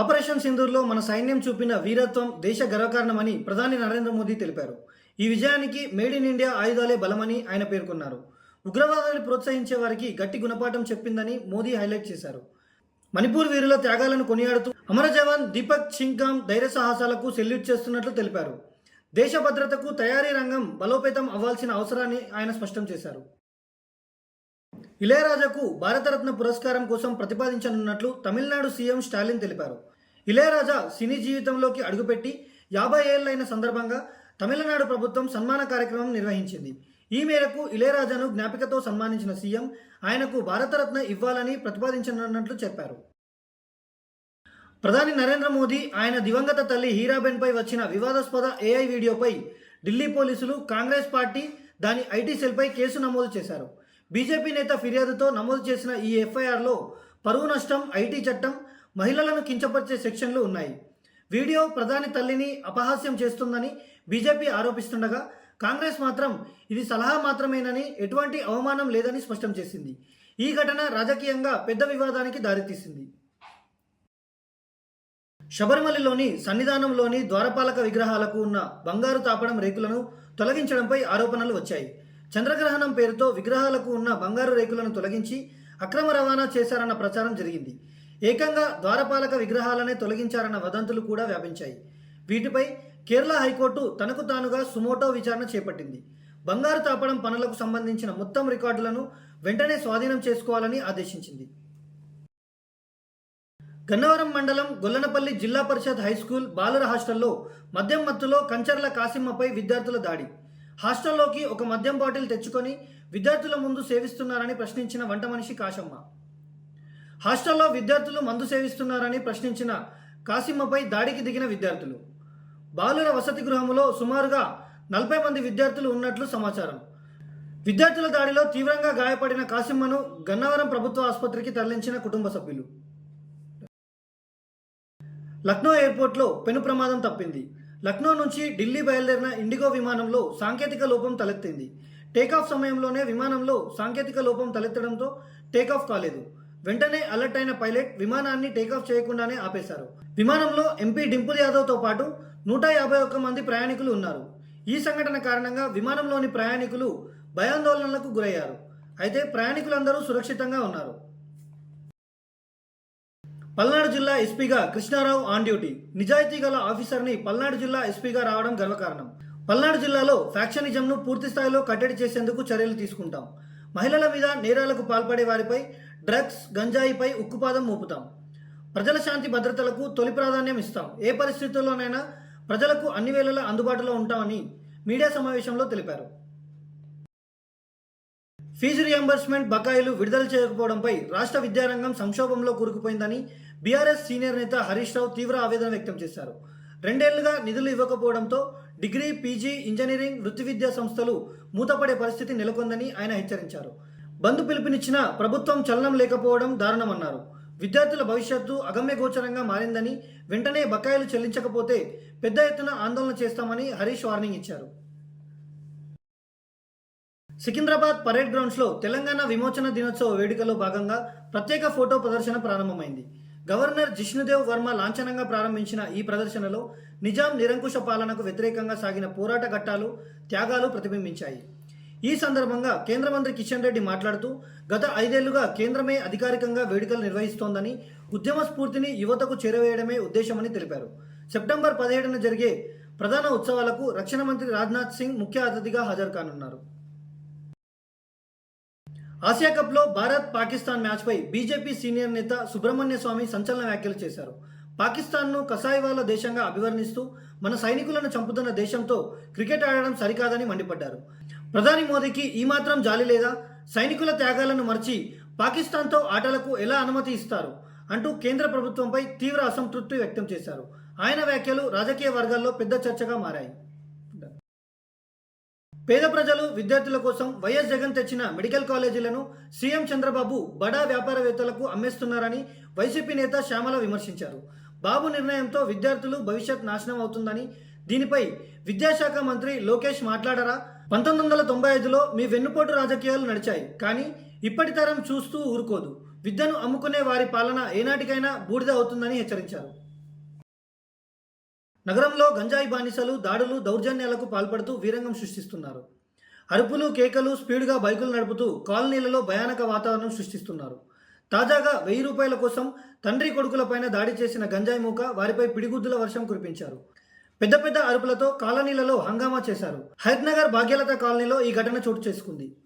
Operation సింధూర్లో మన సైన్యం చూపిన వీరత్వం దేశ గర్వకారణమని ప్రధాని నరేంద్ర మోదీ తెలిపారు. ఈ విజయానికి మేడ్ ఇన్ ఇండియా ఆయుధాలే బలమని ఆయన పేర్కొన్నారు. ఉగ్రవాదాన్ని ప్రోత్సహించే వారికి గట్టి గుణపాఠం చెప్పిందని మోదీ హైలైట్ చేశారు. మణిపూర్ వీరుల త్యాగాలను కొనియాడుతూ అమర జవాన్ దీపక్ చింగ్గామ్ ధైర్య సాహసాలకు సెల్యూట్ చేస్తున్నట్లు తెలిపారు. దేశ భద్రతకు తయారీ రంగం బలోపేతం అవ్వాల్సిన అవసరాన్ని ఆయన స్పష్టం చేశారు. ఇళయరాజాకు భారతరత్న పురస్కారం కోసం ప్రతిపాదించనున్నట్లు తమిళనాడు సీఎం స్టాలిన్ తెలిపారు. ఇళయరాజా సినీ జీవితంలోకి అడుగుపెట్టి యాభై ఏళ్ళైన సందర్భంగా తమిళనాడు ప్రభుత్వం సన్మాన కార్యక్రమం నిర్వహించింది. ఈ మేరకు ఇళయరాజాను జ్ఞాపికతో సన్మానించిన సీఎం ఆయనకు భారతరత్న ఇవ్వాలని ప్రతిపాదించనున్నట్లు చెప్పారు. ప్రధాని నరేంద్ర మోదీ ఆయన దివంగత తల్లి హీరాబెన్పై వచ్చిన వివాదాస్పద ఏఐ వీడియోపై ఢిల్లీ పోలీసులు కాంగ్రెస్ పార్టీ దాని ఐటీ సెల్పై కేసు నమోదు చేశారు. బీజేపీ నేత ఫిర్యాదుతో నమోదు చేసిన ఈ ఎఫ్ఐఆర్లో పరువు నష్టం ఐటీ చట్టం మహిళలను కించపరిచే సెక్షన్లు ఉన్నాయి. వీడియో ప్రధాని తల్లిని అపహాస్యం చేస్తుందని బీజేపీ ఆరోపిస్తుండగా కాంగ్రెస్ మాత్రం ఇది సలహా మాత్రమేనని ఎటువంటి అవమానం లేదని స్పష్టం చేసింది. ఈ ఘటన రాజకీయంగా పెద్ద వివాదానికి దారితీసింది. శబరిమలలోని సన్నిధానంలోని ద్వారపాలక విగ్రహాలకు ఉన్న బంగారు తాపడం రేకులను తొలగించడంపై ఆరోపణలు వచ్చాయి. చంద్రగ్రహణం పేరుతో విగ్రహాలకు ఉన్న బంగారు రేకులను తొలగించి అక్రమ రవాణా చేశారన్న ప్రచారం జరిగింది. ఏకంగా ద్వారపాలక విగ్రహాలనే తొలగించారన్న వదంతులు కూడా వ్యాపించాయి. వీటిపై కేరళ హైకోర్టు తనకు తానుగా సుమోటో విచారణ చేపట్టింది. బంగారు తాపడం పనులకు సంబంధించిన మొత్తం రికార్డులను వెంటనే స్వాధీనం చేసుకోవాలని ఆదేశించింది. గన్నవరం మండలం గొల్లనపల్లి జిల్లా పరిషత్ హైస్కూల్ బాలుర హాస్టల్లో మద్యం మత్తులో కంచర్ల కాసిమ్మపై విద్యార్థుల దాడి. హాస్టల్లోకి ఒక మద్యం బాటిల్ తెచ్చుకొని విద్యార్థుల ముందు సేవిస్తున్నారని ప్రశ్నించిన వంట మనిషి కాశమ్మ. హాస్టల్లో విద్యార్థులు మందు సేవిస్తున్నారని ప్రశ్నించిన కాసిమ్మపై దాడికి దిగిన విద్యార్థులు. బాలుర వసతి గృహంలో సుమారుగా నలభై మంది విద్యార్థులు ఉన్నట్లు సమాచారం. విద్యార్థుల దాడిలో తీవ్రంగా గాయపడిన కాసిమ్మను గన్నవరం ప్రభుత్వ ఆసుపత్రికి తరలించిన కుటుంబ సభ్యులు. లక్నో ఎయిర్పోర్ట్లో పెను ప్రమాదం తప్పింది. లక్నో నుంచి ఢిల్లీ బయలుదేరిన ఇండిగో విమానంలో సాంకేతిక లోపం తలెత్తింది. టేకాఫ్ సమయంలోనే విమానంలో సాంకేతిక లోపం తలెత్తడంతో టేకాఫ్ కాలేదు. వెంటనే అలర్ట్ అయిన పైలట్ విమానాన్ని టేకాఫ్ చేయకుండానే ఆపేశారు. విమానంలో ఎంపీ డింపుల్ యాదవ్తో పాటు నూట యాభై ఒక్క మంది ప్రయాణికులు ఉన్నారు. ఈ సంఘటన కారణంగా విమానంలోని ప్రయాణికులు భయాందోళనలకు గురయ్యారు. అయితే ప్రయాణికులందరూ సురక్షితంగా ఉన్నారు. పల్నాడు జిల్లా ఎస్పీగా కృష్ణారావు ఆన్ డ్యూటీ. నిజాయితీ గల ఆఫీసర్ని పల్నాడు జిల్లా ఎస్పీగా రావడం గర్వకారణం పల్నాడు జిల్లాలో ఫ్యాక్షనిజంను పూర్తి స్థాయిలో కట్టడి చేసేందుకు చర్యలు తీసుకుంటాం. మహిళల మీద నేరాలకు పాల్పడే వారిపై డ్రగ్స్ గంజాయిపై ఉక్కుపాదం మోపుతాం. ప్రజల శాంతి భద్రతలకు తొలి ప్రాధాన్యం ఇస్తాం. ఏ పరిస్థితుల్లోనైనా ప్రజలకు అన్ని వేళలా అందుబాటులో ఉంటామని మీడియా సమావేశంలో తెలిపారు. ఫీజు రియంబర్స్మెంట్ బకాయిలు విడుదల చేయకపోవడంపై రాష్ట్ర విద్యారంగం సంక్షోభంలో కూరుకుపోయిందని బీఆర్ఎస్ సీనియర్ నేత హరీష్ రావు తీవ్ర ఆవేదన వ్యక్తం చేశారు. రెండేళ్ళుగా నిధులు ఇవ్వకపోవడంతో డిగ్రీ పీజీ ఇంజనీరింగ్ వృత్తి విద్యా సంస్థలు మూతపడే పరిస్థితి నెలకొందని ఆయన హెచ్చరించారు. బంద్ పిలుపునిచ్చిన ప్రభుత్వం చలనం లేకపోవడం దారుణమన్నారు. విద్యార్థుల భవిష్యత్తు అగమ్యగోచరంగా మారిందని వెంటనే బకాయిలు చెల్లించకపోతే పెద్ద ఎత్తున ఆందోళన చేస్తామని హరీష్ వార్నింగ్ ఇచ్చారు. సికింద్రాబాద్ పరేడ్ గ్రౌండ్స్లో తెలంగాణ విమోచన దినోత్సవ వేడుకలో భాగంగా ప్రత్యేక ఫోటో ప్రదర్శన ప్రారంభమైంది. గవర్నర్ జిష్ణుదేవ్ వర్మ లాంఛనంగా ప్రారంభించిన ఈ ప్రదర్శనలో నిజాం నిరంకుశ పాలనకు వ్యతిరేకంగా సాగిన పోరాట ఘట్టాలు త్యాగాలు ప్రతిబింబించాయి. ఈ సందర్భంగా కేంద్ర మంత్రి కిషన్ రెడ్డి మాట్లాడుతూ గత ఐదేళ్ళుగా కేంద్రమే అధికారికంగా వేడుకలు నిర్వహిస్తోందని ఉద్యమ స్ఫూర్తిని యువతకు చేరవేయడమే ఉద్దేశమని తెలిపారు. సెప్టెంబర్ పదిహేడున జరిగే ప్రధాన ఉత్సవాలకు రక్షణ మంత్రి రాజ్నాథ్ సింగ్ ముఖ్య అతిథిగా హాజరు కానున్నారు. ఆసియా కప్లో భారత్ పాకిస్తాన్ మ్యాచ్పై బీజేపీ సీనియర్ నేత సుబ్రహ్మణ్య స్వామి సంచలన వ్యాఖ్యలు చేశారు. పాకిస్తాన్ను కసాయివాల దేశంగా అభివర్ణిస్తూ మన సైనికులను చంపుతున్న దేశంతో క్రికెట్ ఆడడం సరికాదని మండిపడ్డారు. ప్రధాని మోదీకి ఈ మాత్రం జాలి లేదా? సైనికుల త్యాగాలను మర్చి పాకిస్తాన్తో ఆటలకు ఎలా అనుమతి ఇస్తారు? అంటూ కేంద్ర ప్రభుత్వంపై తీవ్ర అసంతృప్తి వ్యక్తం చేశారు. ఆయన వ్యాఖ్యలు రాజకీయ వర్గాల్లో పెద్ద చర్చగా మారాయి. పేద ప్రజలు విద్యార్థుల కోసం వైఎస్ జగన్ తెచ్చిన మెడికల్ కాలేజీలను సీఎం చంద్రబాబు బడా వ్యాపారవేత్తలకు అమ్మేస్తున్నారని వైసీపీ నేత శ్యామల విమర్శించారు. బాబు నిర్ణయంతో విద్యార్థులు భవిష్యత్ నాశనం అవుతుందని దీనిపై విద్యాశాఖ మంత్రి లోకేష్ మాట్లాడరా? పంతొమ్మిది వందల తొంభై ఐదులో మీ వెన్నుపోటు రాజకీయాలు నడిచాయి కానీ ఇప్పటి తరం చూస్తూ ఊరుకోదు. విద్యను అమ్ముకునే వారి పాలన ఏనాటికైనా బూడిద అవుతుందని హెచ్చరించారు. నగరంలో గంజాయి బానిసలు దాడులు దౌర్జన్యాలకు పాల్పడుతూ వీరంగం సృష్టిస్తున్నారు. అరుపులు కేకలు స్పీడ్గా బైకులు నడుపుతూ కాలనీలలో భయానక వాతావరణం సృష్టిస్తున్నారు. తాజాగా వెయ్యి రూపాయల కోసం తండ్రి కొడుకులపైన దాడి చేసిన గంజాయి మూక వారిపై పిడిగుద్దుల వర్షం కురిపించారు. పెద్ద పెద్ద అరుపులతో కాలనీలలో హంగామా చేశారు. హైత్నగర్ భాగ్యలత కాలనీలో ఈ ఘటన చోటు చేసుకుంది.